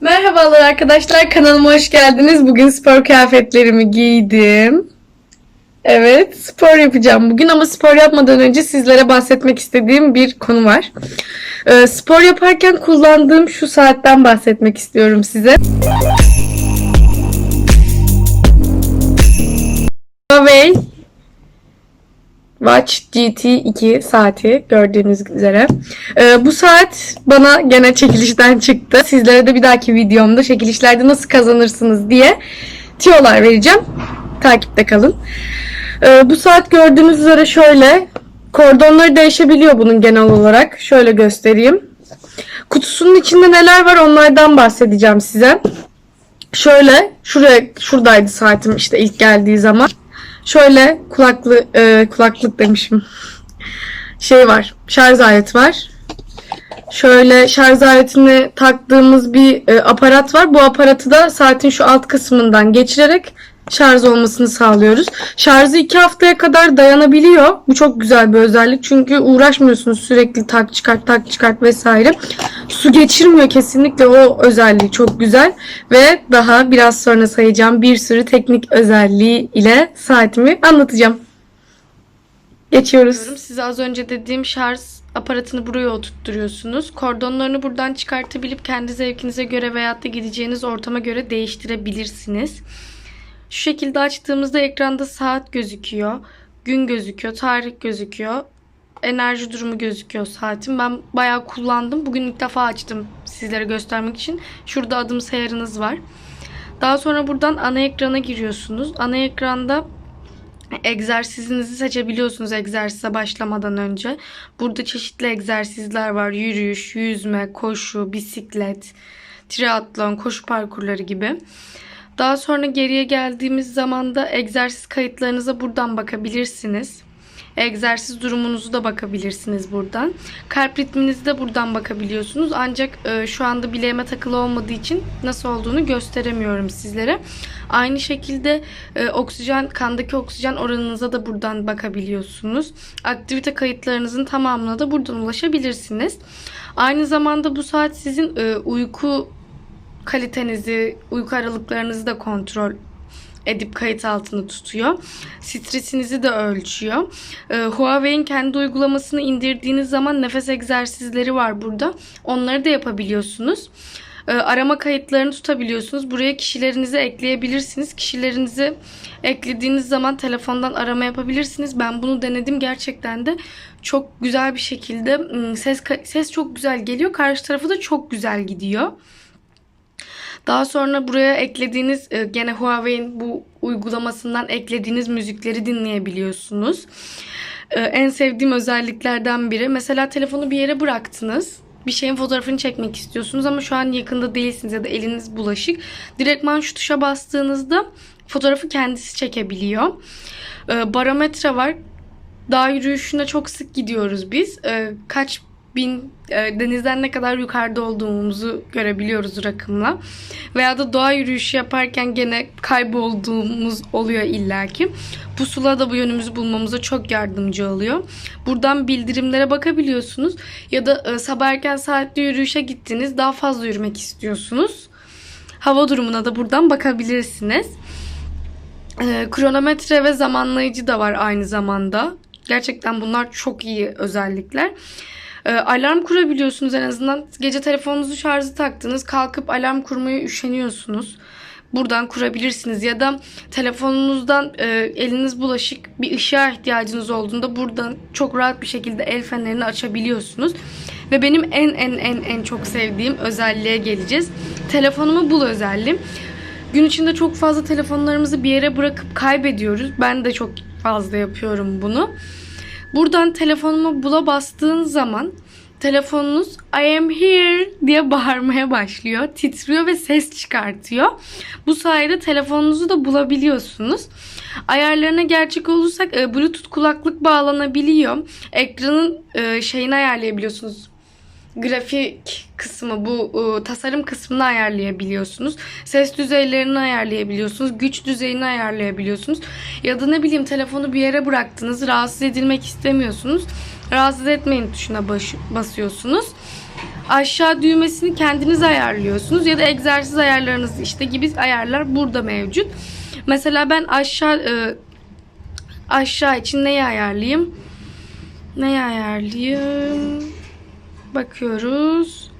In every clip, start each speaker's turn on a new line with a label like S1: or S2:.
S1: Merhabalar arkadaşlar kanalıma hoş geldiniz. Bugün spor kıyafetlerimi giydim. Evet spor yapacağım bugün ama spor yapmadan önce sizlere bahsetmek istediğim bir konu var. Ee, spor yaparken kullandığım şu saatten bahsetmek istiyorum size. Huawei Watch GT2 saati gördüğünüz üzere. Ee, bu saat bana gene çekilişten çıktı. Sizlere de bir dahaki videomda çekilişlerde nasıl kazanırsınız diye tiyolar vereceğim. Takipte kalın. Ee, bu saat gördüğünüz üzere şöyle. Kordonları değişebiliyor bunun genel olarak. Şöyle göstereyim. Kutusunun içinde neler var onlardan bahsedeceğim size. Şöyle şuraya şuradaydı saatim işte ilk geldiği zaman. Şöyle kulaklı e, kulaklık demişim. Şey var. Şarj aleti var. Şöyle şarj aletini taktığımız bir e, aparat var. Bu aparatı da saatin şu alt kısmından geçirerek şarj olmasını sağlıyoruz. Şarjı iki haftaya kadar dayanabiliyor. Bu çok güzel bir özellik. Çünkü uğraşmıyorsunuz sürekli tak çıkart tak çıkart vesaire. Su geçirmiyor kesinlikle o özelliği çok güzel. Ve daha biraz sonra sayacağım bir sürü teknik özelliği ile saatimi anlatacağım. Geçiyoruz. Size az önce dediğim şarj aparatını buraya oturtturuyorsunuz. Kordonlarını buradan çıkartabilip kendi zevkinize göre veyahut da gideceğiniz ortama göre değiştirebilirsiniz. Şu şekilde açtığımızda ekranda saat gözüküyor. Gün gözüküyor, tarih gözüküyor. Enerji durumu gözüküyor saatin. Ben bayağı kullandım. Bugün ilk defa açtım sizlere göstermek için. Şurada adım sayarınız var. Daha sonra buradan ana ekrana giriyorsunuz. Ana ekranda egzersizinizi seçebiliyorsunuz egzersize başlamadan önce. Burada çeşitli egzersizler var. Yürüyüş, yüzme, koşu, bisiklet, triatlon, koşu parkurları gibi. Daha sonra geriye geldiğimiz zaman da egzersiz kayıtlarınıza buradan bakabilirsiniz. Egzersiz durumunuzu da bakabilirsiniz buradan. Kalp ritminizi de buradan bakabiliyorsunuz. Ancak e, şu anda bileğime takılı olmadığı için nasıl olduğunu gösteremiyorum sizlere. Aynı şekilde e, oksijen kandaki oksijen oranınıza da buradan bakabiliyorsunuz. Aktivite kayıtlarınızın tamamına da buradan ulaşabilirsiniz. Aynı zamanda bu saat sizin e, uyku kalitenizi, uyku aralıklarınızı da kontrol edip kayıt altında tutuyor. Stresinizi de ölçüyor. Ee, Huawei'in kendi uygulamasını indirdiğiniz zaman nefes egzersizleri var burada. Onları da yapabiliyorsunuz. Ee, arama kayıtlarını tutabiliyorsunuz. Buraya kişilerinizi ekleyebilirsiniz. Kişilerinizi eklediğiniz zaman telefondan arama yapabilirsiniz. Ben bunu denedim. Gerçekten de çok güzel bir şekilde ses ses çok güzel geliyor. Karşı tarafı da çok güzel gidiyor. Daha sonra buraya eklediğiniz e, gene Huawei'in bu uygulamasından eklediğiniz müzikleri dinleyebiliyorsunuz. E, En sevdiğim özelliklerden biri. Mesela telefonu bir yere bıraktınız. Bir şeyin fotoğrafını çekmek istiyorsunuz ama şu an yakında değilsiniz ya da eliniz bulaşık. Direktman şu tuşa bastığınızda fotoğrafı kendisi çekebiliyor. E, Barometre var. Dağ yürüyüşüne çok sık gidiyoruz biz. Kaç bin e, denizden ne kadar yukarıda olduğumuzu görebiliyoruz rakımla. Veya da doğa yürüyüşü yaparken gene kaybolduğumuz oluyor illaki. Pusula da bu yönümüzü bulmamıza çok yardımcı oluyor. Buradan bildirimlere bakabiliyorsunuz. Ya da e, sabah erken saatte yürüyüşe gittiniz. Daha fazla yürümek istiyorsunuz. Hava durumuna da buradan bakabilirsiniz. E, kronometre ve zamanlayıcı da var aynı zamanda. Gerçekten bunlar çok iyi özellikler. E, alarm kurabiliyorsunuz en azından. Gece telefonunuzu şarjı taktınız. Kalkıp alarm kurmaya üşeniyorsunuz. Buradan kurabilirsiniz ya da telefonunuzdan e, eliniz bulaşık bir ışığa ihtiyacınız olduğunda buradan çok rahat bir şekilde el fenerini açabiliyorsunuz. Ve benim en en en en çok sevdiğim özelliğe geleceğiz. Telefonumu bul özelliğim. Gün içinde çok fazla telefonlarımızı bir yere bırakıp kaybediyoruz. Ben de çok fazla yapıyorum bunu. Buradan telefonumu bula bastığın zaman telefonunuz I am here diye bağırmaya başlıyor. Titriyor ve ses çıkartıyor. Bu sayede telefonunuzu da bulabiliyorsunuz. Ayarlarına gerçek olursak e, Bluetooth kulaklık bağlanabiliyor. Ekranın e, şeyini ayarlayabiliyorsunuz grafik kısmı bu e, tasarım kısmını ayarlayabiliyorsunuz. Ses düzeylerini ayarlayabiliyorsunuz. Güç düzeyini ayarlayabiliyorsunuz. Ya da ne bileyim telefonu bir yere bıraktınız. Rahatsız edilmek istemiyorsunuz. Rahatsız etmeyin tuşuna baş- basıyorsunuz. aşağı düğmesini kendiniz ayarlıyorsunuz ya da egzersiz ayarlarınız işte gibi ayarlar burada mevcut. Mesela ben aşağı e, aşağı için neyi ayarlayayım? Neyi ayarlayayım? Bakıyoruz.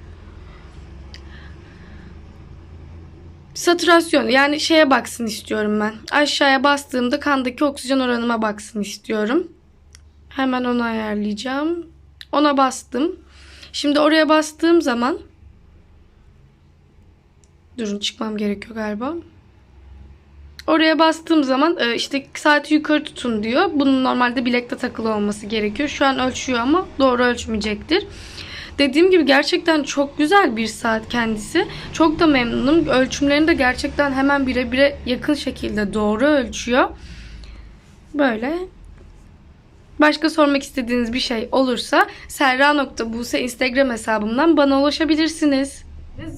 S1: Saturasyon yani şeye baksın istiyorum ben. Aşağıya bastığımda kandaki oksijen oranıma baksın istiyorum. Hemen onu ayarlayacağım. Ona bastım. Şimdi oraya bastığım zaman Durun çıkmam gerekiyor galiba. Oraya bastığım zaman e, işte saati yukarı tutun diyor. Bunun normalde bilekte takılı olması gerekiyor. Şu an ölçüyor ama doğru ölçmeyecektir. Dediğim gibi gerçekten çok güzel bir saat kendisi. Çok da memnunum. Ölçümlerini de gerçekten hemen birebire yakın şekilde doğru ölçüyor. Böyle. Başka sormak istediğiniz bir şey olursa serra.buse Instagram hesabımdan bana ulaşabilirsiniz.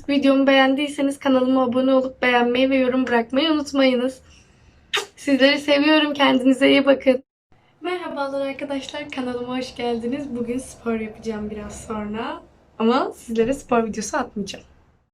S1: Videomu beğendiyseniz kanalıma abone olup beğenmeyi ve yorum bırakmayı unutmayınız. Sizleri seviyorum. Kendinize iyi bakın. Merhabalar arkadaşlar. Kanalıma hoş geldiniz. Bugün spor yapacağım biraz sonra. Ama sizlere spor videosu atmayacağım.